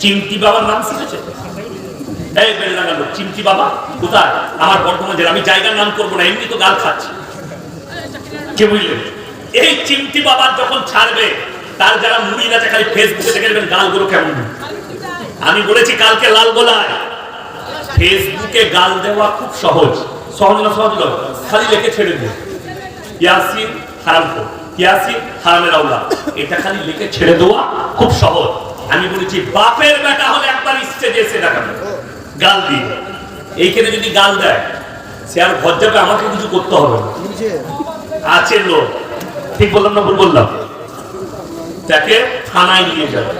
চিমটি বাবার নাম শুনেছে এই বেলডাঙ্গা চিমটি বাবা, কোথায়? আমার বর্ধমান জেলা আমি জায়গার নাম করব না, এমনি তো গাল খাচ্ছি। কে বুঝলেন এই চিমটি বাবার যখন ছাড়বে, তার যারা মুড়ি আছে খালি ফেসবুকে দেখে নেবেন গালগুলো কেমন। আমি বলেছি কালকে লাল গোলায়। ফেসবুকে গাল দেওয়া খুব সহজ। সহজ না সহজ নয়, খালি লিখে ছেড়ে দিন। ইয়াসিন হারাম ইয়াসিন হারামের আওলা এটা খালি লিখে ছেড়ে দেওয়া খুব সহজ। আমি বলেছি, বাপের বেটা হলে একবার স্টেজে এসে দেখাবে গাল দিয়ে। এইখানে যদি গাল দেয়, সে আর ঘর যাবে আমাকে কিছু করতে হবে আছে লোক। ঠিক বললাম না ভুল বললাম? তাকে থানায় নিয়ে যাবে।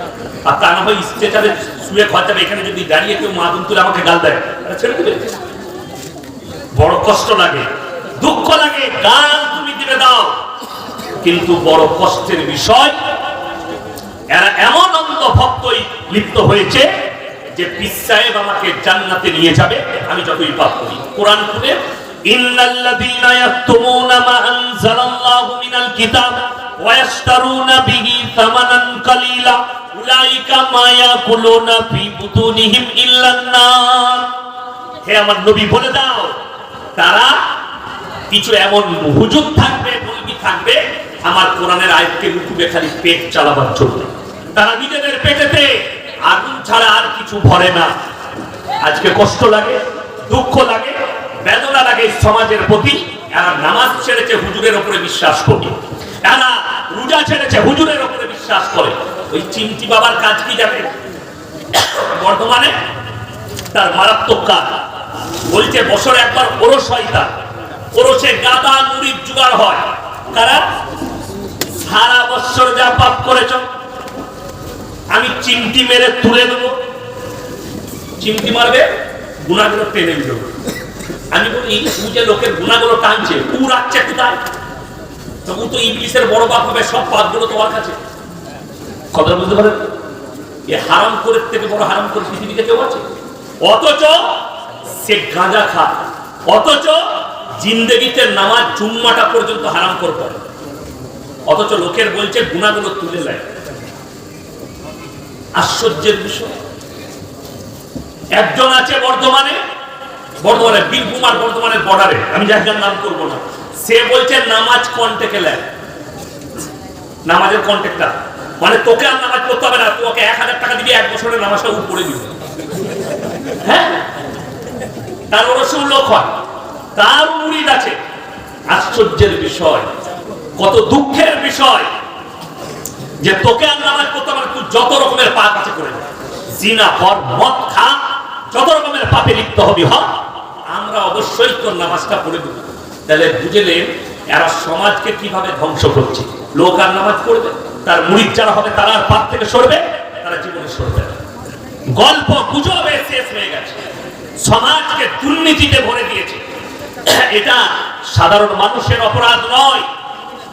আর তা না হয় স্টেচারে শুয়ে ঘর যাবে এখানে যদি দাঁড়িয়ে কেউ মাদুম তুলে আমাকে গাল দেয় ছেড়ে দেবে। বড় কষ্ট লাগে। দুঃখ লাগে। গাল তুমি দিবে দাও। কিন্তু বড় কষ্টের বিষয়, এরা এমন অন্ধ ভক্তই লিপ্ত হয়েছে যে পীর সাহেব আমাকে জান্নাতে নিয়ে যাবে, আমি যতই পাপ করি। কোরআন খুলে, ইন্নাল্লাযীনা মা মিনাল কিতাব ওয়া বিহি থামানান কালীলা, উলাইকা মা ইয়াকুলুনা ফি বুতুনিহিম ইল্লান নার। হে আমার নবী, বলে দাও, তারা কিছু এমন হুজুর থাকবে বলবি থাকবে, আমার কোরআনের আয়াতকে রুকুবে খালি পেট চালাবার জন্য। তারা নিজেদের পেটেতে আগুন ছাড়া আর কিছু ভরে না। আজকে কষ্ট লাগে, দুঃখ লাগে, বেদনা লাগে সমাজের প্রতি। এরা নামাজ ছেড়েছে হুজুরের উপরে বিশ্বাস করে এরা রোজা ছেড়েছে হুজুরের উপরে বিশ্বাস করে। ওই চিমটি বাবার কাজ কি যাবে বর্তমানে তার মারাত্মক কাজ। বলছে, বছরে একবার ওরস হয় তার। ওরসে গাদা মুড়ির জোগাড় হয়। কারা? সারা বছর যা পাপ করেছ আমি চিমটি মেরে তুলে দেব। চিমটি মারবে, গুণাগুলো টেনে দেবো আমি বলি ও যে লোকের গুণাগুলো টানছে ও রাখছে কোথায়? তো ও তো ইংলিশের বড় বাপ হবে, সব পাপগুলো তোমার কাছে। কথা বুঝতে পারেন এ হারাম করে থেকে বড় হারাম করে পৃথিবীতে কেউ আছে? অথচ সে গাঁজা খা অথচ জিন্দগিতে নামাজ জুম্মাটা পর্যন্ত হারাম করে অথচ লোকের বলছে, গুণাগুলো তুলে নেয়। আশ্চর্যের বিষয়। একজন আছে বর্ধমানে বর্ধমানে বীরভূম আর বর্ধমানের বর্ডারে আমি জায়গার নাম করব না। সে বলছে, নামাজ কন্টেকে লেয় নামাজের কন্টেক্টটা মানে তোকে আর নামাজ পড়তে হবে না, তোকে এক হাজার টাকা দিবি, এক বছরের নামাজটা পড়ে দিবি। হ্যাঁ? তার ওরসুল লোক হয়। তার মুড়িদ আছে। আশ্চর্যের বিষয়। কত দুঃখের বিষয়। যে তোকে আর নামাজ তুই যত রকমের পাপ আছে করে। জিনা কর মদ খা যত রকমের পাপে লিপ্ত হবি, হ। আমরা অবশ্যই তোর নামাজটা পড়ে দেবো। তাহলে বুঝলেন এরা সমাজকে কীভাবে ধ্বংস করছে। লোক আর নামাজ পড়বে, তার মুড়িদ যারা হবে, তারা আর পাপ থেকে সরবে, তারা জীবনে সরবে। গল্প, গুজবে শেষ হয়ে গেছে। সমাজকে দুর্নীতিতে ভরে দিয়েছে। এটা সাধারণ মানুষের অপরাধ নয়,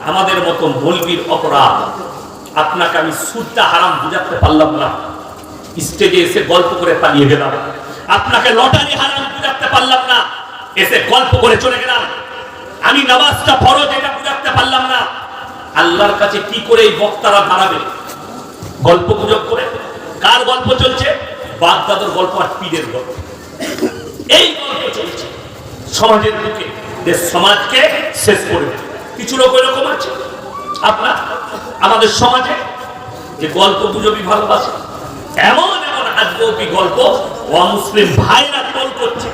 আমাদের মতো মলবির অপরাধ। আপনাকে আমি সুদটা হারাম বুঝাতে পারলাম না। স্টেজে এসে গল্প করে পালিয়ে গেলাম। আপনাকে লটারি হারাম বুঝাতে পারলাম না। এসে গল্প করে চলে গেলাম। আমি নামাজটা ফরজ, এটা বুঝাতে পারলাম না। আল্লাহর কাছে কি করে এই বক্তারা দাঁড়াবে? গল্প গুজব করে? কার গল্প চলছে? বাগদাদর গল্প আর পীরের গল্প। এই গল্প চলছে। সমাজের বুকে সমাজকে শেষ করে কিছু লোক এরকম আছে? আপনার, আমাদের সমাজে যে গল্প গুজবই ভালোবাসে, এমন এমন আজগবি গল্প অমুসলিম ভাইরা কল করছে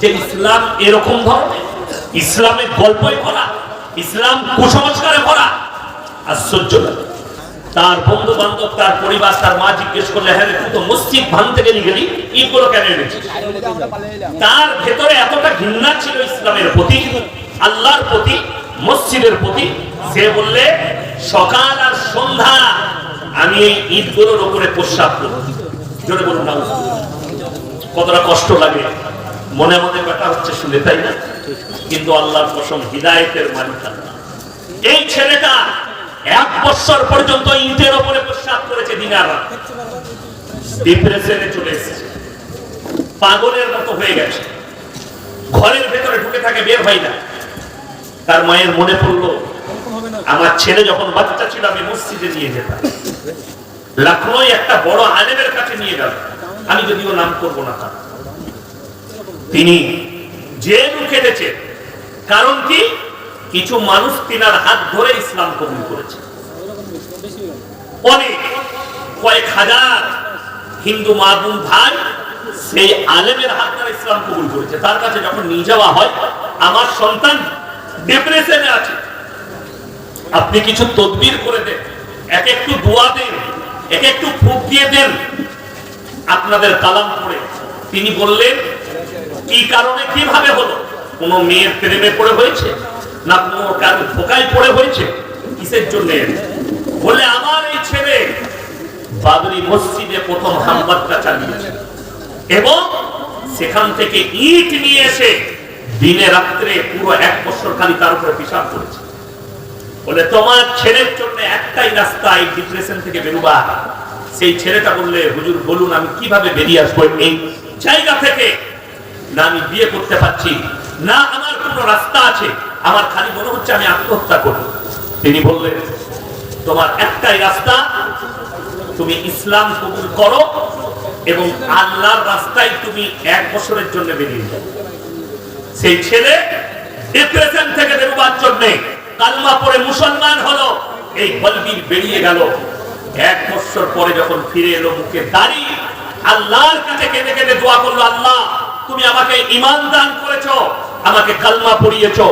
যে ইসলাম এরকম ধরনের। ইসলামের গল্পই ভরা, ইসলাম কুসংস্কারে ভরা। আশ্চর্য তার বন্ধু বান্ধব তার পরিবার, তার মা জিজ্ঞেস করলে হ্যাঁ তো মসজিদ ভাঙতে গেলি গেলি ইগুলো কেন এনেছিস? তার ভেতরে এতটা ঘৃণা ছিল ইসলামের প্রতি, আল্লাহর প্রতি, মসজিদের প্রতি সে বললে, সকাল আর সন্ধ্যা আমি এই ঈদগুলোর উপরে প্রস্রাব করব। বলুন কতটা কষ্ট লাগে। মনে মনে ব্যাটা হচ্ছে শুনে, তাই না? কিন্তু আল্লাহর কসম, হৃদায়তের মালিক। এই ছেলেটা এক বছর পর্যন্ত ইটের উপরে প্রস্রাব করেছে দিনার ডিপ্রেশনে চলে এসেছে। পাগলের মতো হয়ে গেছে। ঘরের ভেতরে ঢুকে থাকে, বের হয় না। তার মায়ের মনে পড়ল আমার ছেলে যখন বাচ্চা ছিল, আমি মসজিদে নিয়ে যেতাম। লখনৌ একটা বড় আলেমের কাছে নিয়ে গেল। আমি যদিও নাম করব না তার। তিনি জেলও কেটেছে কারণ কি? কিছু মানুষ তিনার হাত ধরে ইসলাম কবুল করেছে। অনেক, কয়েক হাজার হিন্দু মাদুম ভাই সেই আলেমের হাত ধরে ইসলাম কবুল করেছে। তার কাছে যখন নিয়ে যাওয়া হয়, আমার সন্তান ডিপ্রেশনে আছে। আপনি কিছু তদবির করে দেন এক একটু দোয়া দেন এক একটু ফুক দিয়ে দেন, আপনাদের কালাম পড়ে। তিনি বললেন, কি কারণে, কীভাবে হলো? কোন মেয়ের প্রেমে পড়ে হয়েছে? না কোনো কারও ধোকায় পড়ে হয়েছে? কিসের জন্য? বলে, আমার এই ছেলে বাবরি মসজিদে প্রথম হামবাদটা চালিয়েছে এবং সেখান থেকে ইট নিয়ে এসে দিনে রাত্রে পুরো এক বছর খালি তার উপরে পিসাব করেছে। বলে, তোমার ছেলের জন্য একটাই রাস্তা এই ডিপ্রেশন থেকে বেরোবা। সেই ছেলেটা বললে, হুজুর, বলুন, আমি কীভাবে বেরিয়ে আসব এই জায়গা থেকে? না, আমি বিয়ে করতে পারছি। না, আমার কোনো রাস্তা আছে। আমার খালি মনে হচ্ছে আমি আত্মহত্যা করব। তিনি বললেন, তোমার একটাই রাস্তা, তুমি ইসলাম কবুল করো এবং আল্লাহর রাস্তায় তুমি এক বছরের জন্য বেরিয়ে যাও। সেই ছেলে ডিপ্রেশন থেকে বেরোবার জন্য কালমা পরে মুসলমান হলো, এই বলবির বেরিয়ে গেল। এক বছর পরে যখন ফিরে এলো মুখে দাড়ি, আল্লাহর কাছে কেঁদে কেঁদে দোয়া করল, আল্লাহ, তুমি আমাকে ইমান দান করেছ, আমাকে কালমা পড়িয়েছো,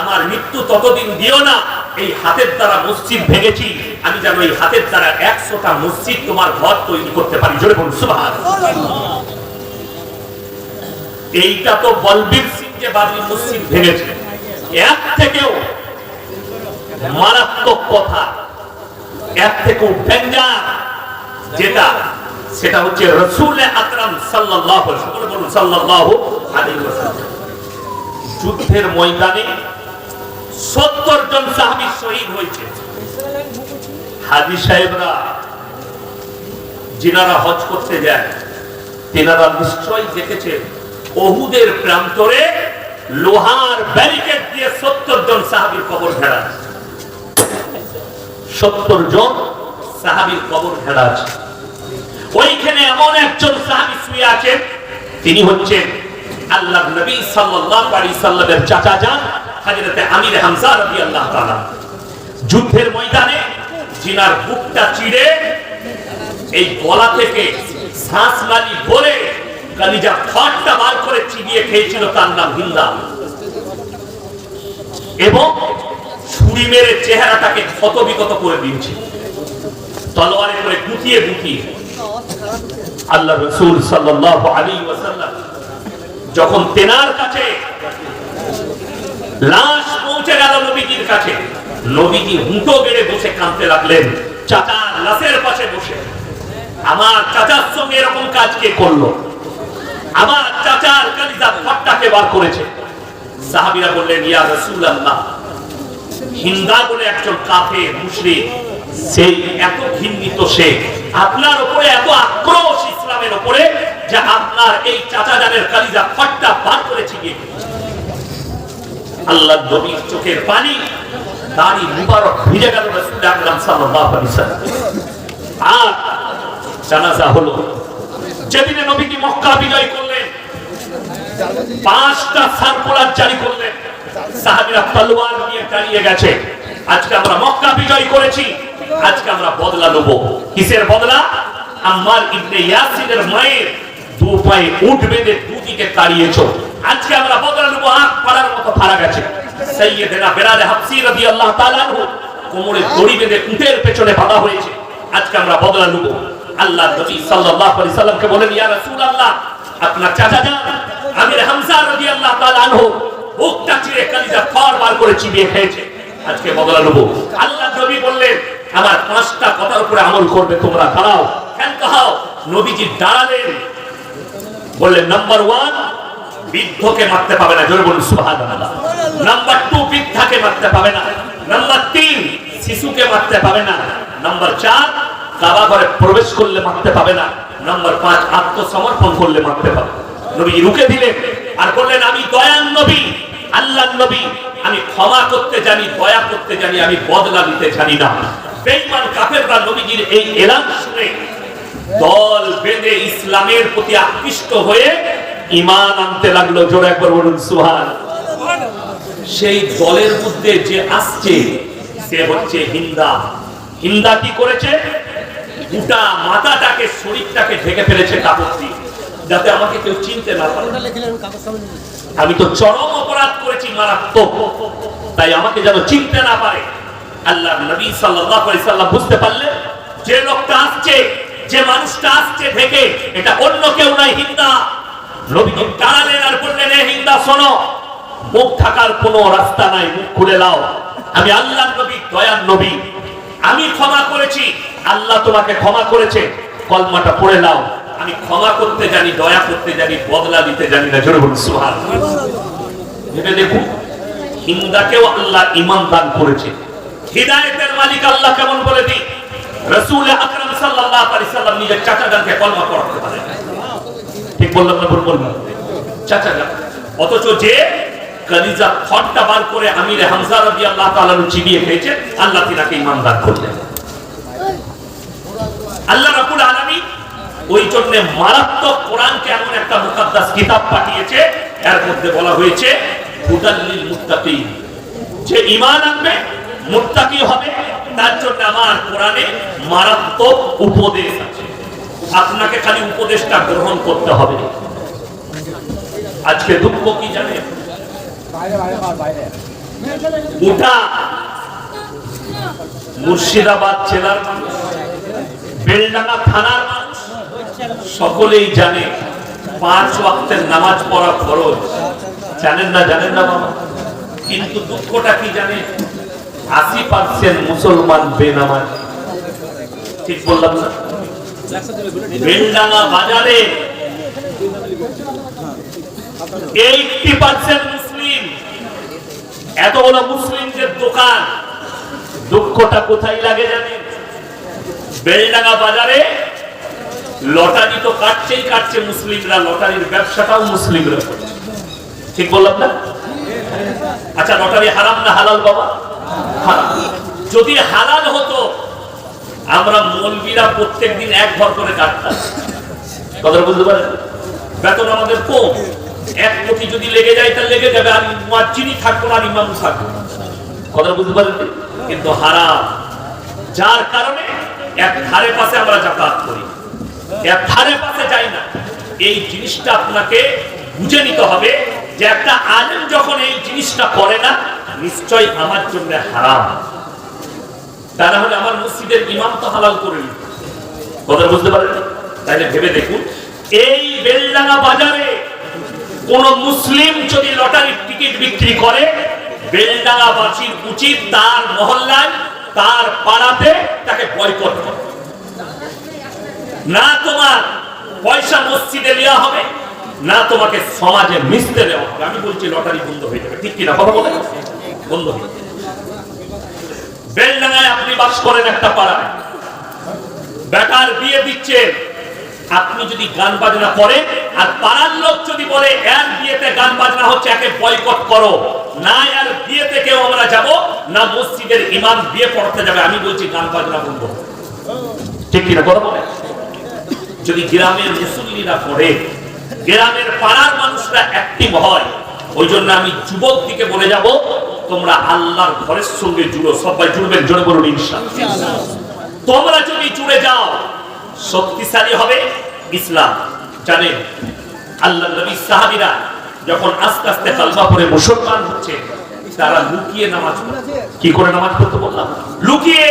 আমার মৃত্যু ততদিন দিও না, এই হাতের দ্বারা মসজিদ ভেঙেছি, আমি যেন এই হাতের দ্বারা একশোটা মসজিদ তোমার ঘর তৈরি করতে পারি। জোরে বলুন সুবহান এইটা তো বলবীর সিং যে বাবরি মসজিদ ভেঙেছে। এক থেকেও মারাত্মক কথা। এক থেকেও ডেঞ্জার যেটা, সেটা হচ্ছে রসুল আকরাম আলাইহি ওয়াসাল্লাম যুদ্ধের ময়দানে 70 জন সাহাবী শহীদ হয়েছে। হাজি সাহেবরা যিনারা হজ করতে যায়, তেনারা নিশ্চয় দেখেছেন অহুদের প্রান্তরে লোহার ব্যারিকেড দিয়ে সত্তর জন সাহাবির কবর ঘেরা আছে। সত্তর জন সাহাবির কবর ঘেরা আছে। ওইখানে এমন একজন সাহাবি শুয়ে আছেন তিনি হচ্ছেন আল্লাহ নবী সাল্লাল্লাহু আলাইহি সাল্লামের চাচা যান আমির হামজা রাদিয়াল্লাহু তাআলা যুদ্ধের ময়দানে জিনার বুকটা চিড়ে এই গলা থেকে শ্বাস নালি ভরে কালিজা ফাটটা বার করে চিবিয়ে খেয়েছিল, তার নাম হিন্দা এবং ছুরি মেরে চেহারাটাকে ক্ষত বিকত করে দিয়েছে। তলোয়ারে করে গুটিয়ে গুটিয়ে। আল্লাহ রসুল সাল্লাল্লাহু আলাইহি ওয়াসাল্লাম যখন তেনার কাছে লাশ পৌঁছে গেল নবীজির কাছে, নবীজি হুঁটো বেড়ে বসে কাঁদতে লাগলেন চাচার লাশের পাশে বসে। আমার চাচার সঙ্গে এরকম কাজ কে করল? আমার চাচার কালিজা ফট্টাকে বার করেছে। সাহাবীরা বললেন, ইয়া রাসূলুল্লাহ হিন্দা বলে একজন কাফে মুশরিক সেই এত ঘৃণিত সে। আপনার উপরে এত আক্রোশ ইসলামের উপরে যে আপনার এই চাচা জানের কালিজা ফট্টা বার করেছে গিয়ে আল্লাহ নবীর চোখের পানি, দাড়ি মুবারক ভিজে গেল রাসূল আকরাম সাল্লাল্লাহু আলাইহি সাল্লাম। আর জানাজা হলো। যেদিনে নবীজি মক্কা বিজয় করলেন, পাঁচটা সার্কুলার জারি করলেন। সাহাবীরা তলোয়ার নিয়ে দাঁড়িয়ে গেছে। আজকে আমরা মক্কা বিজয় করেছি। আজকে আমরা বদলা নেব। কিসের বদলা? আম্মার ইবনে ইয়াসিনের মায়ের দু পায়ে উঠ বেঁধে দুদিকে দাঁড়িয়েছো আজকে আমরা বদলা নেব, আখ পাড়ার মতো ফাড়া গেছে। সাইয়েদেনা বেলালে হাফসি রাদিয়াল্লাহু তাআলা আনহু কোমরে দড়ি বেঁধে উটের পেছনে বাঁধা হয়েছে। আজকে আমরা বদলা নেব। আল্লাহ নবী সাল্লাল্লাহু আলাইহি সাল্লামকে বলেন, ইয়া রাসূলুল্লাহ, আপনার চাচা যান। আমির হামজা রাদিয়াল্লাহু তাআলা আনহু বুকটা চিরে কালিজা ফার বার করে চিবিয়ে খেয়েছে। আজকে বদলা নেব। আল্লাহ নবী বললেন, আমার পাঁচটা কথার উপরে আমল করবে তোমরা, দাঁড়াও কেন কাহাও নবীজি দাঁড়ালেন। বললেন নাম্বার ওয়ান বৃদ্ধকে মারতে পাবে না। জোরে বলুন, সুবহানাল্লাহ। নাম্বার টু বৃদ্ধাকে মারতে পাবে না। নাম্বার তিন শিশুকে মারতে পাবে না। নাম্বার চার, কাবা ঘরে প্রবেশ করলে মারতে পাবে না। নাম্বার পাঁচ, আত্মসমর্পণ করলে মারতে পাবে। নবী রুকে দিলেন আর বললেন, আমি দয়ান নবী। আল্লাহ নবী, আমি ক্ষমা করতে জানি, দয়া করতে জানি, আমি বদলা দিতে জানি না। বেঈমান, কাফেররা নবীজির এই এলান শুনে দল বেঁধে ইসলামের প্রতি আকৃষ্ট হয়ে ইমান আনতে লাগল। জোরে একবার বলুন সুহান সেই দলের মধ্যে যে আসছে, সে হচ্ছে হিন্দা। হিন্দা কি করেছে? গোটা মাথাটাকে, শরীরটাকে ঢেকে ফেলেছে কাপড় দিয়ে। যাতে আমাকে কেউ চিনতে না পারে। আমি তো চরম অপরাধ করেছি মারাত্মক। তাই আমাকে যেন চিনতে না পারে। আল্লাহ নবী সাল্লাম বুঝতে পারলেন, যে লোকটা আসছে, যে মানুষটা আসছে থেকে এটা অন্য কেউ নাই হিন্দা আমি আমি ক্ষমা করেছি, আল্লাহ তোমাকে ক্ষমা করেছে। কলমাটা পড়ে নাও। আমি ক্ষমা করতে জানি, দয়া করতে জানি, বদলা দিতে জানি না। জোরে বলুন সুবহান ভেবে দেখুন, হিন্দাকেও আল্লাহ ইমান দান করেছে। হিদায়েতের মালিক আল্লাহ কেমন বলে দিই? রাসূল আকরাম সাল্লাল্লাহু আলাইহি সাল্লাম নিজের চাচা জানকে কলমা পড়াতে পারে ঠিক বললাম না ভুল বললাম? চাচা জান অথচ যে কলিজা খটটা বার করে আমিরে হামজা রাদিয়াল্লাহু তাআলা চিবিয়ে খেয়েছে, আল্লাহ তিনাকে ইমান দান করলেন। আল্লাহ ওই জন্য মারাত্মক কোরআনকে এমন একটা মুকাদ্দাস কিতাব পাঠিয়েছে, এর মধ্যে বলা হয়েছে হুদাল্লিল মুত্তাকিন। যে ঈমান আনবে, মুত্তাকি হবে, তার জন্য আমার কোরআনে মারাত্মক উপদেশ আছে। আপনাকে খালি উপদেশটা গ্রহণ করতে হবে। আজকে দুঃখ কি জানেন? গোটা মুর্শিদাবাদ জেলার মানুষ, বেলডাঙ্গা থানার মানুষ সকলেই জানে পাঁচ ওয়াক্তের নামাজ পড়া ফরজ। জানেন না জানেন না বাবা? কিন্তু দুঃখটা কি জানে? আশি পার্সেন্ট মুসলমান বেনামাজ। ঠিক বললাম না? বেলডাঙ্গা বাজারে এইটি পার্সেন্ট মুসলিম। এতগুলো মুসলিমদের দোকান। দুঃখটা কোথায় লাগে জানেন? বেলডাঙ্গা বাজারে লটারি তো কাটছেই কাটছে মুসলিমরা, লটারির ব্যবসাটাও মুসলিমরা করছে। ঠিক বললাম না? আচ্ছা লটারি হারাম না হালাল বাবা? যদি হালাল হতো, আমরা মলবিরা প্রত্যেক দিন এক ঘর করে কাটতাম। কথা বুঝতে পারেন? বেতন আমাদের কম। এক কোটি যদি লেগে যায়, তাহলে লেগে যাবে। আর মুয়াজ্জিনই থাকব না, আর ইমাম থাকব না। কথা বুঝতে পারেন? কিন্তু হারাম। যার কারণে এক ধারে পাশে আমরা যাতায়াত করি। ধারে পাশে যাই না। এই জিনিসটা আপনাকে বুঝে নিতে হবে যে একটা আলেম যখন এই জিনিসটা করে না নিশ্চয় আমার জন্য হারাম। তা না হলে আমার মসজিদের ইমাম তো হালাল করে নিত। কথা বুঝতে পারেন তাইলে ভেবে দেখুন, এই বেলডাঙ্গা বাজারে কোন মুসলিম যদি লটারির টিকিট বিক্রি করে বেলডাঙ্গা বাসীর উচিত তার মহল্লায়, তার পাড়াতে তাকে বয়কট করে। না তোমার পয়সা মসজিদে নেওয়া হবে, না তোমাকে সমাজে মিশতে দেওয়া হবে। আমি বলছি লটারি বন্ধ হয়ে যাবে। ঠিক কিনা কথা বলে বন্ধ হয়ে যাবে। বেলডাঙ্গায় আপনি বাস করেন একটা পাড়ায়। বেটার বিয়ে দিচ্ছে, আপনি যদি গান বাজনা করেন, আর পাড়ার লোক যদি বলে, এর বিয়েতে গান বাজনা হচ্ছে, একে বয়কট করো। না আর বিয়েতে কেউ আমরা যাব, না মসজিদের ইমাম বিয়ে পড়তে যাবে। আমি বলছি গান বাজনা বন্ধ। ঠিক কিনা কথা বলে যদি গ্রামের মুসল্লিরা পড়ে, গ্রামের পাড়ার মানুষরা অ্যাক্টিভ হয় ওই জন্য আমি যুবক দিকে বলে যাব, তোমরা আল্লাহর ঘরের সঙ্গে জুড়ো, সবাই জুড়বেন, জোরে বলুন ইনশাআল্লাহ। তোমরা যদি জুড়ে যাও, শক্তিশালী হবে ইসলাম। জানেন আল্লাহ নবী সাহাবীরা যখন আস্তে আস্তে কালমা পড়ে মুসলমান হচ্ছে, তারা লুকিয়ে নামাজ কি করে নামাজ পড়তো বললাম? লুকিয়ে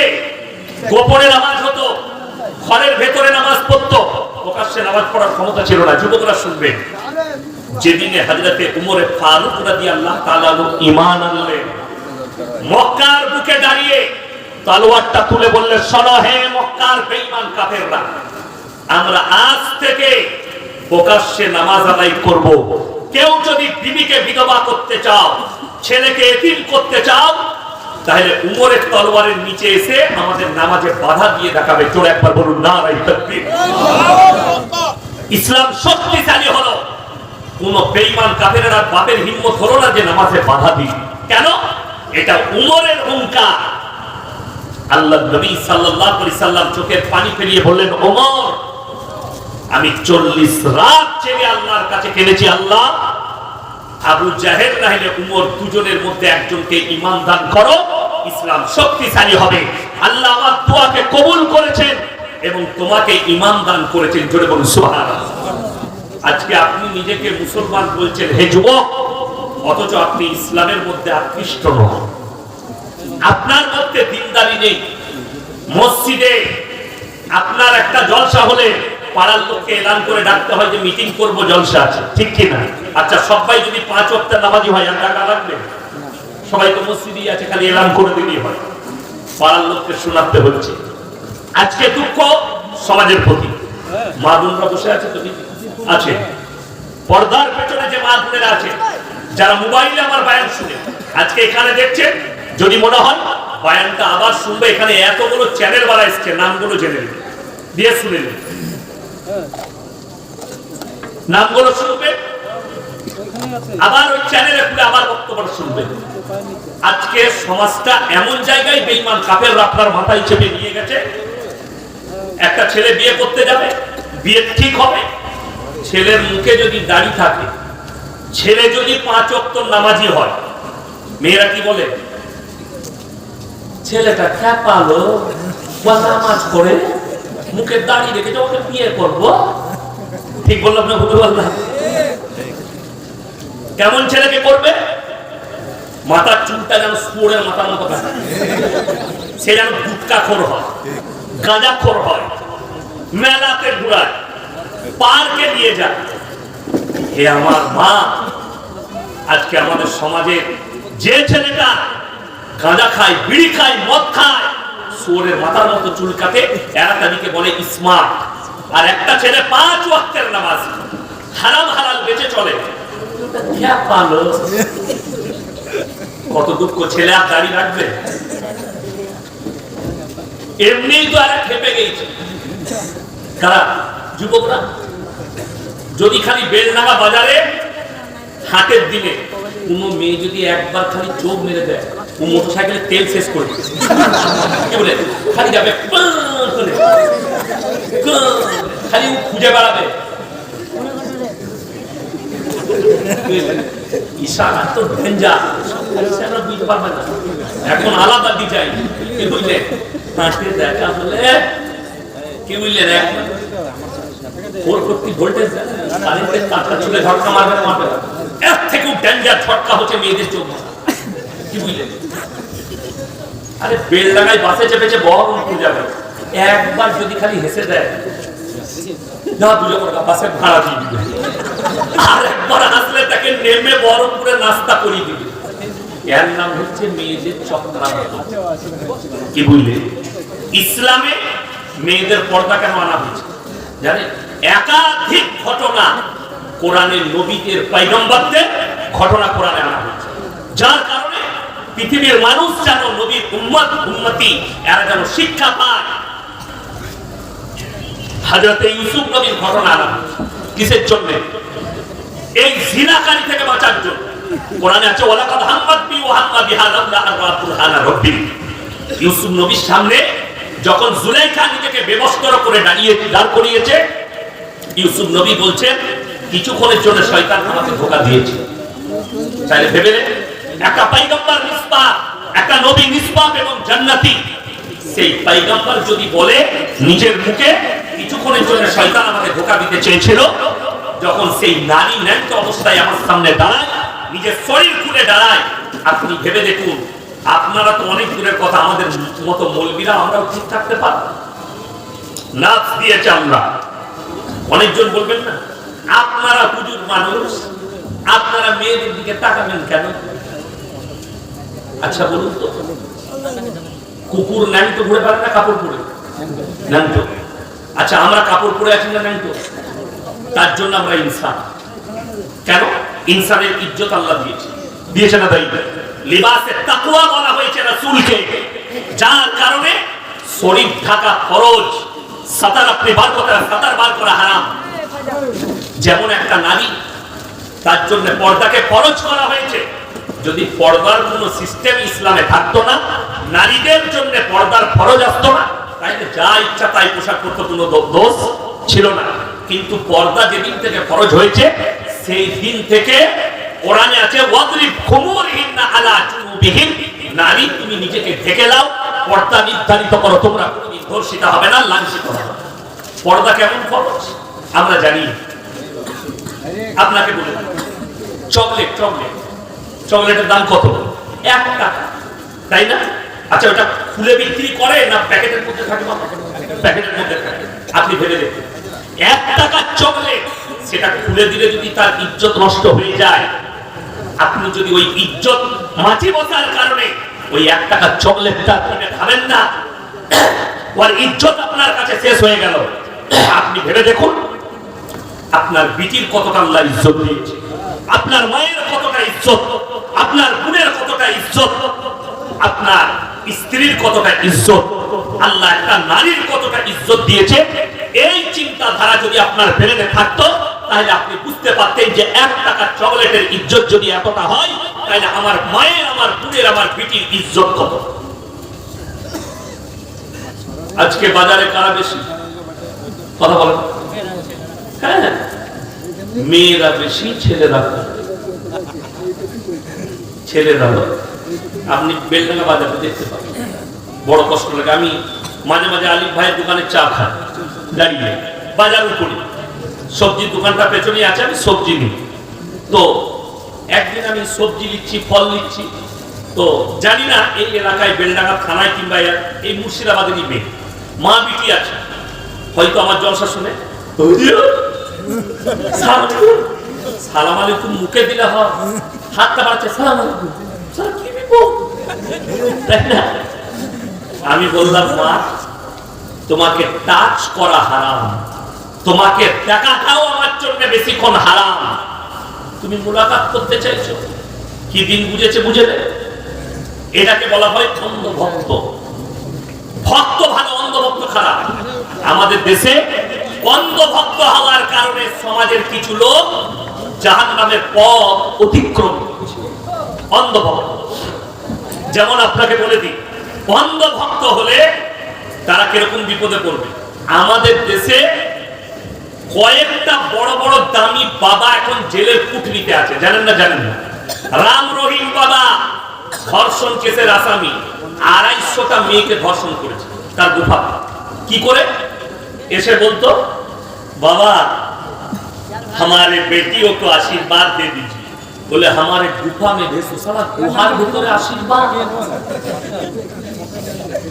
গোপনে নামাজ হতো, ঘরের ভেতরে নামাজ পড়তো। প্রকাশ্যে নামাজ পড়ার ক্ষমতা ছিল না, যুবকরা শুনবে। যেদিনে হাজরতে উমরে ফারুক রাদিয়াল্লাহু তাআলা ঈমান আনলেন মক্কার বুকে দাঁড়িয়ে তলোয়ারটা তুলে বললে, শোনো হে মক্কার বেঈমান কাফেররা, আমরা আজ থেকে প্রকাশ্যে নামাজ আদায় করব। কেউ যদি বিবিকে বিধবা করতে চাও, ছেলেকে এতিম করতে চাও তাহলে উমরের তলোয়ারের নিচে এসে আমাদের নামাজে বাধা দিয়ে দেখাবে। চোর একবার বলুন না রাই ইসলাম শক্তিশালী হলো। কোন বেঈমান কাফেরেরা বাপের হিম্মত হলো না যে নামাজে বাধা দিই কেন? এটা উমরের হুঙ্কার আল্লাহ নবী সাল্লাল্লাহু আলাইহি সাল্লাম চোখের পানি ফেলিয়ে বললেন, ওমর, আমি চল্লিশ রাত জেগে আল্লাহর কাছে কেঁদেছি, আল্লাহ। আবু জাহেদ নাহিলে উমর দুজনের মধ্যে একজনকে ইমান দান করো, ইসলাম শক্তিশালী হবে। আল্লাহ আমার দোয়াকে কবুল করেছেন এবং তোমাকে ইমান দান করেছেন, জোরে বলুন, সুবহানাল্লাহ। আজকে আপনি নিজেকে মুসলমান বলছেন, হে যুবক, অথচ আপনি ইসলামের মধ্যে আকৃষ্ট নন। আপনার মধ্যে দিনদারি নেই। মসজিদে আপনার একটা জলসা হলে পাড়ার লোককে এলান করে ডাকতে হয় যে মিটিং জলসা আছে। ঠিক আচ্ছা সবাই যদি পাঁচ নামাজি হয়, আর টাকা লাগবে? সবাই তো মসজিদই আছে, খালি এলান করে দিলেই হয়। পাড়ার লোককে শোনাতে হচ্ছে। আজকে দুঃখ, সমাজের প্রতি মা বসে আছে তো আছে। পর্দার পেছনে যে মা আছে, যারা মোবাইলে আমার বায়ান শুনে, আজকে এখানে দেখছেন, যদি মনে হয়, বায়ানটা আবার শুনবে। এখানে এতগুলো চ্যানেল বাড়া এসছে নামগুলো জেনে নেবে দিয়ে শুনে নেবে নামগুলো শুনবে? আবার ওই চ্যানেলে খুলে আবার বক্তব্য শুনবে। আজকে সমাজটা এমন জায়গায় বেইমান কাপের আপনার মাথায় চেপে নিয়ে গেছে। একটা ছেলে বিয়ে করতে যাবে বিয়ে ঠিক হবে। ছেলের মুখে যদি দাড়ি থাকে ছেলে যদি পাঁচ অক্ত নামাজি হয় মেয়েরা কি বলে? ছেলেটা খ্যাপালো বা নামাজ করে মুখে দাড়ি রেখেছে ওকে বিয়ে করব, ঠিক বললাম না, ভুল বললাম কেমন ছেলেকে করবে? মাথার চুলটা যেন স্পোরের মাথার মতো সে যেন গুটকা খোর হয়, গাঁজা খোর হয়, মেলাতে ঘুরায়, পার্কে নিয়ে যায়। হে আমার মা, আজকে আমাদের সমাজে যে ছেলেটা গাঁজা খায়, বিড়ি খায়, মদ খায় শুয়োরের মাথার মতো চুল কাটে, এরা তাদেরকে বলে স্মার্ট আর একটা ছেলে পাঁচ ওয়াক্তের নামাজ, হারাম হালাল বেঁচে চলে? কত দুঃখ, ছেলে আর দাড়ি রাখবে? এমনি তো আর খেপে গেছে। কারা? যুবকরা? যদি খালি বেলনাগা বাজারে, হাটের দিনে কোনো মেয়ে যদি একবার খালি চোখ মেরে দেয় ও মোটর তেল শেষ করে। কি বলে? খালি যাবে খালি খুঁজে বেড়াবে। তো পারবে না। এখন আলাদা ডিজাইন কি বুঝলেন চুলে ঝটকা মারবে। এর থেকেও ডেঞ্জার ঝটকা হচ্ছে মেয়েদের চোখ। কি বুঝলেন আরে বাসে চেপেছে উঠে যাবে একবার যদি খালি হেসে দেয় তাকে নেমে ইসলামে মেয়েদের পর্দা কেন আনা হয়েছে? জানে? একাধিক ঘটনা কোরআনের নবীদের পৈগম্বরদের ঘটনা কোরআনে আনা হয়েছে। যার পৃথিবীর মানুষ যেন নবীর উম্মত উন্নতি এরা যেন শিক্ষা পায়। হাজরতে ইউসুফ নবীর ঘটনা। কিসের জন্য? এই জিনাকারী থেকে বাঁচার জন্য। কোরআনে আছে বি হাম্মা ইউসুফ নবীর সামনে যখন জুলাইখা নিজেকে করে দাঁড়িয়ে, দাঁড় করিয়েছে, ইউসুফ নবী বলছেন, কিছুক্ষণের জন্য শয়তান আমাকে ধোকা দিয়েছে। তাহলে ভেবে নে, একটা পাইগম্বর নিসবা একটা নবী নিসবাব এবং জান্নাতি। সেই পাইগম্বর যদি বলে নিজের মুখে কিছুক্ষণের জন্য শয়তান আমাকে ধোকা দিতে চেয়েছিল যখন সেই নারী অবস্থায় আমার সামনে দাঁড়ায় নিজের শরীর খুলে দাঁড়ায় আপনি ভেবে দেখুন আপনারা তো অনেক দূরের কথা আমাদের মতো মলবিরা আমরাও ঠিক থাকতে নাচ দিয়েছে আমরা। অনেকজন বলবেন না আপনারা হুজুর মানুষ আপনারা মেয়েদের দিকে তাকাবেন কেন? আচ্ছা বলুন তো। কুকুর, ন্যাংটো, ঘুরে পারে না কাপড় পরে? ন্যাংটো। আচ্ছা আমরা কাপড় পরে আছি না ন্যাংটো? তার জন্য আমরা ইনসান। কেন? ইনসানের ইজ্জত আল্লাহ দিয়েছে। দিয়েছে না দায়িত্ব? লিবাসে তাকওয়া বলা হয়েছে রাসূলকে। যার কারণে শরীর ঢাকা ফরজ, সাতার আপনি বার করা, সাতার বার করা হারাম। যেমন একটা নারী, তার জন্য পর্দাকে ফরজ করা হয়েছে। যদি পর্দার কোন সিস্টেম ইসলামে থাকতো না, নারীদের জন্য পর্দার ফরজ আসতো না, তাইলে যা ইচ্ছা তাই পোশাক করতে কোনো দোষ ছিল না। কিন্তু পর্দা যেদিন থেকে ফরজ হয়েছে, সেই দিন থেকে কোরআনে আছে, ওয়াদরিব খুমুরহিন্না আলা জুনুবিহিন নারী, তুমি নিজেকে ঢেকে নাও, পর্দা নির্ধারিত করো, তোমরা কোনোদিন ধর্ষিত হবে না, লাঞ্ছিত হবে না। পর্দা কেমন ফরজ? আমরা জানি। আপনাকে বলে। Chocolate chocolate. চকলেটের দাম কত? এক টাকা। তাই না? আচ্ছা ওটা খুলে বিক্রি করে না প্যাকেটের মধ্যে থাকে? প্যাকেটের মধ্যে থাকে। আপনি ভেবে দেখুন। এক টাকার চকলেট, সেটা খুলে দিলে যদি তার ইজ্জত নষ্ট হয়ে যায়, আপনি যদি ওই ইজ্জত মাটি বসার কারণে ওই এক টাকার চকলেটটা খাবেন না, ওর ইজ্জত আপনার কাছে শেষ হয়ে গেল। আপনি ভেবে দেখুন, আপনার বিটির কতটা আল্লাহ ইজ্জত দিয়েছে। আপনার মায়ের কতটা ইজ্জত। আপনার বোনের কতটা ইজ্জত? আপনার স্ত্রীর কতটা ইজ্জত? আল্লাহ একটা নারীর কতটা ইজ্জত দিয়েছে? এই চিন্তাধারা যদি আপনার ব্রেনে থাকতো, তাহলে আপনি বুঝতে পারতেন যে এক টাকার চকলেটের ইজ্জত যদি এতটা হয়, তাহলে আমার মায়ের, আমার বোনের, আমার বিটির ইজ্জত কত? আজকে বাজারে কারা বেশি? কথা বলেন। হ্যাঁ। মেয়েরা বেশি, ছেলেরা। ছেলেরা নয়। আপনি বেলডাঙ্গা বাজারে দেখতে পাবেন বড় কষ্ট লাগে আমি মাঝে মাঝে আলিফ ভাইয়ের দোকানে চা খাই দাঁড়িয়ে বাজার উপরে। সবজির দোকানটা পেছনেই আছে আমি সবজি নিই। তো একদিন আমি সবজি নিচ্ছি ফল নিচ্ছি তো জানি না এই এলাকায় বেলডাঙ্গা থানায় কিংবা এই মুর্শিদাবাদেরই মেয়ে মা বিটি আছে। হয়তো আমার জলসা শুনে "হুজুর, সালাম আলাইকুম।" সালাম আলাইকুম মুখে দিলে হয়। হাতটা বাড়ছে সালাম কি বিপদ? আমি বললাম, মা, তোমাকে টাচ করা হারাম। তোমাকে দেখাটাও আমার জন্য বেশিক্ষণ হারাম। তুমি মোলাকাত করতে চাইছো? কি দিন বুঝেছে, বুঝে এটাকে বলা হয় অন্ধ ভক্ত। ভক্ত ভালো অন্ধভক্ত খারাপ। আমাদের দেশে অন্ধভক্ত হওয়ার কারণে সমাজের কিছু লোক জাহান নামের পথ অতিক্রম করছে অন্ধ ভক্ত যেমন আপনাকে বলে দিই অন্ধ ভক্ত হলে তারা কীরকম বিপদে পড়বে? আমাদের দেশে কয়েকটা বড় বড় দামি বাবা এখন জেলের কুঠরিতে আছে। জানেন না জানেন না? রাম রহিম বাবা ধর্ষণ কেসের আসামি। আড়াইশোটা মেয়েকে ধর্ষণ করেছে। তার গুফা। কি করে? এসে বলতো, বাবা हमारे बेटियों को आशीर्वाद दे दीजिए बोले हमारे गुफा में भेजो साला गुहार ভিতরে আশীর্বাদ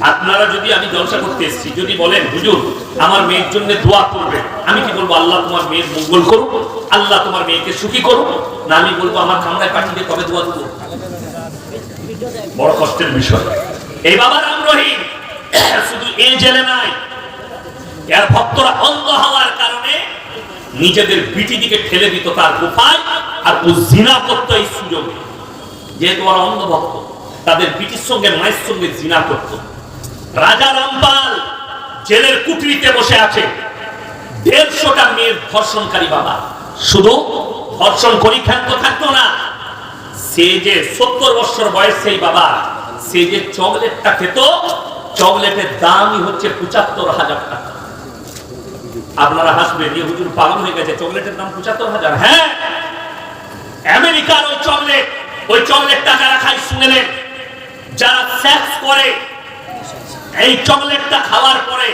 আপনারা যদি আমি জলসা করতে এসেছি যদি বলেন হুজুর আমার মেয়ের জন্য দোয়া করবে আমি কি বলবো আল্লাহ তোমার মেয়ের মঙ্গল করুক আল্লাহ তোমার মেয়েকে সুখী করুক না আমি বলবো আমার কামড়ায় পাঠিয়ে কবে দোয়া দেবো বড় কষ্টের বিষয় এই বাবা রাম রহিম শুধু এই জেলে নাই এর ভক্তরা অন্ধ হওয়ার কারণে নিজেদের বিটি দিকে ঠেলে দিত তার গুফায়, আর ও জিনা করতো এই সুযোগে। যেহেতু ওরা অন্ধ ভক্ত, তাদের বিটির সঙ্গে, মায়ের সঙ্গে জিনা করত। রাজা রামপাল জেলের কুটরিতে বসে আছে। দেড়শোটা মেয়ের ধর্ষণকারী বাবা। শুধু ধর্ষণ করি ক্ষান্ত থাকতো না, সে যে সত্তর বছর বয়স সেই বাবা, সে যে চকলেটটা খেত, চকলেটের দামই হচ্ছে পঁচাত্তর হাজার টাকা। আপনারা হাসবেন যে হুজুর পাগল হয়ে গেছে, চকলেটের দাম পঁচাত্তর হাজার। হ্যাঁ আমেরিকার ওই চকলেট, ওই চকলেটটা যারা খায় শুনেলেন যারা সেক্স করে, এই চকলেটটা খাওয়ার পরে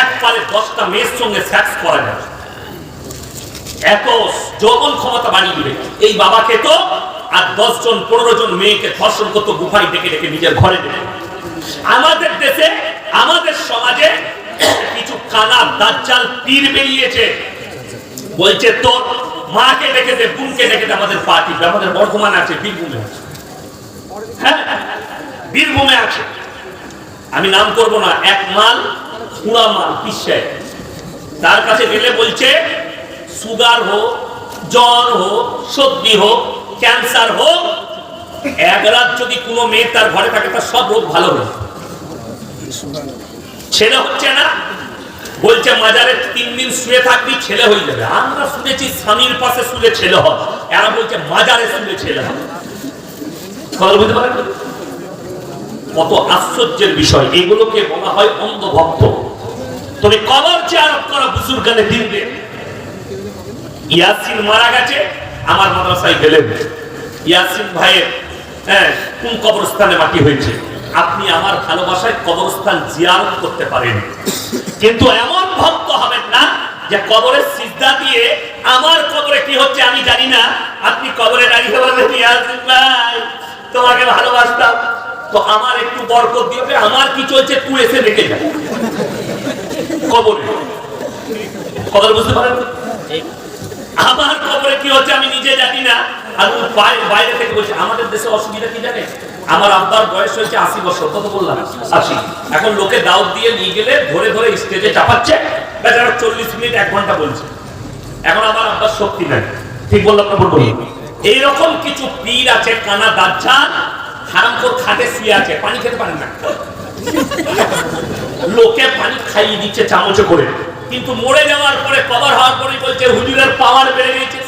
এক একবারে দশটা মেয়ের সঙ্গে সেক্স করে না। এত ক্ষমতা বাড়িয়ে দিবে। এই বাবাকে তো আর দশ জন পনেরো জন মেয়েকে ধর্ষণ করতো গুফায় ডেকে ডেকে নিজের ঘরে আমাদের দেশে, আমাদের সমাজে কিছু কানা দাজ্জাল পীর বেরিয়েছে। বলছে, তোর মাকে ডেকে বোনকে আমাদের পার্টি, আমাদের বর্ধমানে আছে, বীরভূমে আছে। হ্যাঁ বীরভূমে আছে। আমি নাম করব না, এক মাল পুরা মাল পিসায় তার কাছে গেলে বলছে, সুগার হোক, জ্বর হোক, সর্দি হোক, ক্যান্সার হোক, এক রাত যদি কোনো মেয়ে তার ঘরে থাকে, তার সব রোগ ভালো যায়। ছেলে হচ্ছে না। বলছে, মাজারে তিন দিন শুয়ে থাকবি, ছেলে হয়ে যাবে। আমরা শুনেছি স্বামীর পাশে শুলে ছেলে হয়। এরা বলছে, মাজারে কথা বুঝতে পারেন? কত আশ্চর্যের বিষয়। এগুলোকে বলা হয় অন্ধভক্ত। তুমি কবর চেয়ারপ করো বুজুর্গানে দিন দে ইয়াসিন মারা গেছে, আমার মাদ্রাসায় গেলেন। ইয়াসিন ভাইয়ের হ্যাঁ কোন কবরস্থানে মাটি হয়েছে? আপনি আমার ভালোবাসায় কবরস্থান জিয়ারত করতে পারেন। কিন্তু এমন ভক্ত হবেন না যে কবরের সিজদা দিয়ে আমার কবরে কি হচ্ছে আমি জানি না। আপনি কবরে দাঁড়িয়ে বলবেন তোমাকে ভালোবাসতাম। তো আমার একটু বরকত দিয়ে আমার কি চলছে তুই এসে দেখে যা। কবরে। কবর বুঝতে পারেন? আমার খবরে কি হচ্ছে আমি নিজে জানি না। আর বাইরে বাইরে থেকে বলছে আমাদের দেশে অসুবিধা কি জানে আমার আব্বার বয়স হয়েছে আশি বছর কত বললাম। আশি। এখন লোকে দাওয়াত দিয়ে নিয়ে গেলে ধরে ধরে স্টেজে চাপাচ্ছে। বেচারা চল্লিশ মিনিট, এক ঘণ্টা বলছে। এখন আমার আব্বার শক্তি নাই। ঠিক বললাম না বলব এইরকম কিছু পীর আছে, কানা দাজ্জাল, হারামখোর খাটে শুয়ে আছে, পানি খেতে পারেন না। লোকে পানি খাইয়ে দিচ্ছে চামচে করে। কিন্তু মরে যাওয়ার পরে কভার হওয়ার পরে বলছে, হুজুরের পাওয়ার বেড়ে গেছে।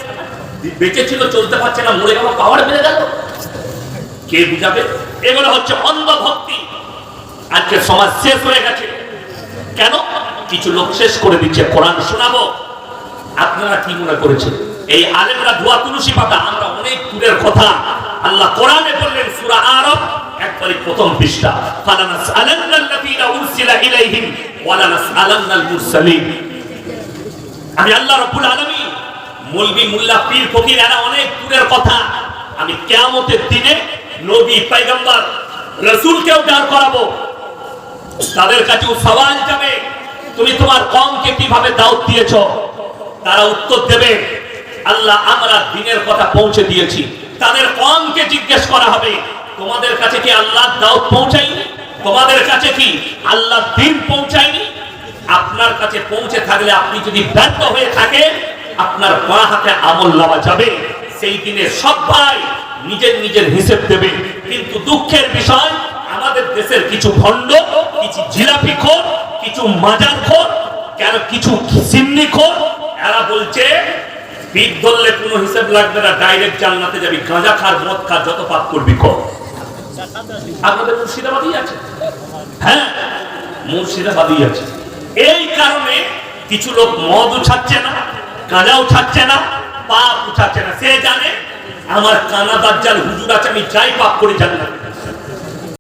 বেঁচে ছিল, চলতে পারছে না, মরে যাওয়ার পাওয়ার বেড়ে গেল। কে বুঝাবে? এগুলো হচ্ছে অন্ধভক্তি আজকে সমাজ শেষ হয়ে গেছে। কেন? কিছু লোক শেষ করে দিচ্ছে। কোরআন শোনাবো। আপনারা কি মনে করেছেন? এই আলেমরা ধোয়া তুলসী পাতা, আমরা অনেক দূরের কথা। আল্লাহ কোরআনে বললেন, সূরা আরব একবারে প্রথম পৃষ্ঠা। ফালানাস আলান্নাল্লাযীনা উরসিলা ইলাইহিম ওয়ালানাস আলান্নাল মুরসালিন। আমি আল্লাহ রাব্বুল আলামিন, মুলবি মুল্লা পীর ফকির, এরা অনেক দূরের কথা। আমি কিয়ামতের দিনে নবী, পয়গম্বর, রাসূলকেও দাঁড় করাবো। তাদের কাছেও সওয়াল যাবে, তুমি তোমার কমকে কীভাবে দাওয়াত দিয়েছ? তারা উত্তর দেবে, আল্লাহ আমরা দিনের কথা পৌঁছে দিয়েছি। তাদের কমকে জিজ্ঞেস করা হবে, তোমাদের কাছে কি আল্লাহ দাওয়াত পৌঁছায়নি? তোমাদের কাছে কি আল্লাহ দিন পৌঁছায়নি? আপনার কাছে পৌঁছে থাকলে আপনি যদি ব্যর্থ হয়ে থাকেন, আপনার বাঁ হাতে আমল লাভা যাবে। সেই দিনে সবাই নিজের নিজের হিসেব দেবে। কিন্তু দুঃখের বিষয়, আমাদের দেশের কিছু ভণ্ড, কিছু জিলাপি খোর, কিছু মাজার খোর, কেন কিছু সিন্নি খোর, এরা বলছে ধরলে কোনো হিসেব লাগবে না ডাইরেক্ট জান্নাতে যাবি, গাঁজা খার, মদ খার, যত পাপ করবি কর। আপনাদের মুর্শিদাবাদই আছে? হ্যাঁ মুর্শিদাবাদই আছে। এই কারণে কিছু লোক মদ উঠাচ্ছে না গাঁজা উঠাচ্ছে না, পাপ উঠাচ্ছে না। সে জানে আমার কানা দাজ্জাল হুজুর আছে আমি যাই পাপ করে জানি না